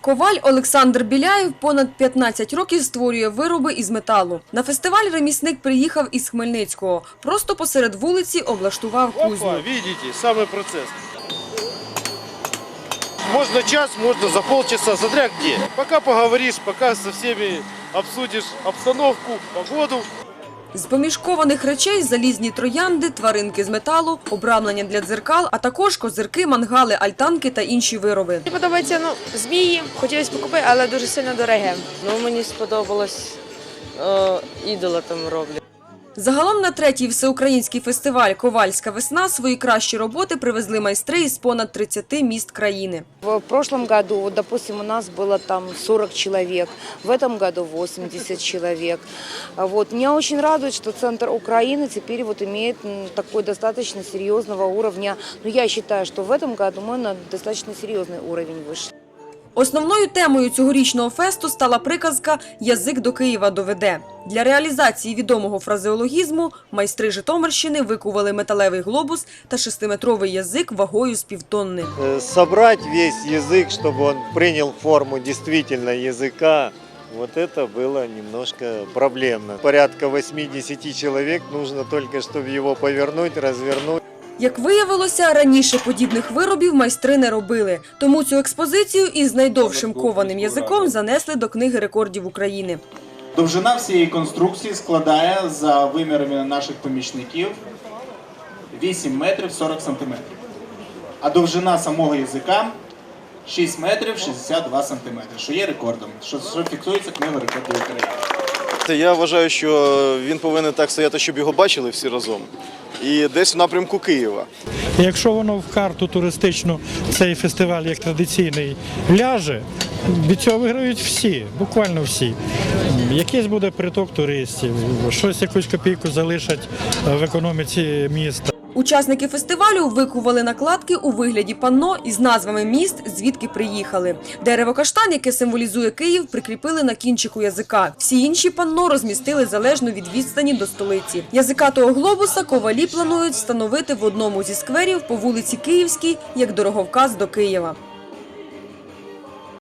Коваль Олександр Біляєв понад 15 років створює вироби із металу. На фестиваль ремісник приїхав із Хмельницького. Просто посеред вулиці облаштував кузню. Опа, видите, самый процесс. Можно час, можно за полчаса, смотря где. Пока поговоришь, пока со всеми обсудишь обстановку, погоду. З помішкованих речей залізні троянди, тваринки з металу, обрамлення для дзеркал, а також козирки, мангали, альтанки та інші вироби. Мені подобається ну, змії, хотілося покупити, але дуже сильно дороге. Ну, мені сподобалось о, ідола там роблять. Загалом на третій всеукраїнський фестиваль Ковальська весна свої кращі роботи привезли майстри із понад 30 міст країни. В прошлом году, вот, допустим, у нас было там 40 человек, в этом году 80 человек. А Вот. Меня очень радует, что центр Украины теперь вот имеет м, такой достаточно серьезного уровня. Но я считаю, что в этом году мы на достаточно серьезный уровень вышли. Основною темою цьогорічного фесту стала приказка Язик до Києва доведе. Для реалізації відомого фразеологізму майстри Житомирщини викували металевий глобус та шестиметровий язик вагою з півтонни. э, собрать весь язык, чтобы он принял форму действительно языка, вот это было немножко проблемно. Порядка 80 человек, нужно только, чтобы его повернуть, развернуть. Як виявилося, раніше подібних виробів майстри не робили. Тому цю експозицію із найдовшим кованим язиком занесли до книги рекордів України. Довжина всієї конструкції складає за вимірами наших помічників 8 метрів 40 сантиметрів. А довжина самого язика 6 метрів 62 сантиметри, що є рекордом, що, фіксується книгою рекордів України. Я вважаю, що він повинен так стояти, щоб його бачили всі разом. І десь в напрямку Києва. Якщо воно в карту туристичну цей фестиваль як традиційний ляже, від цього виграють всі, буквально всі. Якийсь буде приток туристів, щось якусь копійку залишать в економіці міста. Учасники фестивалю викували накладки у вигляді панно із назвами міст, звідки приїхали. Дерево каштан, яке символізує Київ, прикріпили на кінчику язика. Всі інші панно розмістили залежно від відстані до столиці. Язикатого глобуса ковалі планують встановити в одному зі скверів по вулиці Київській як дороговказ до Києва.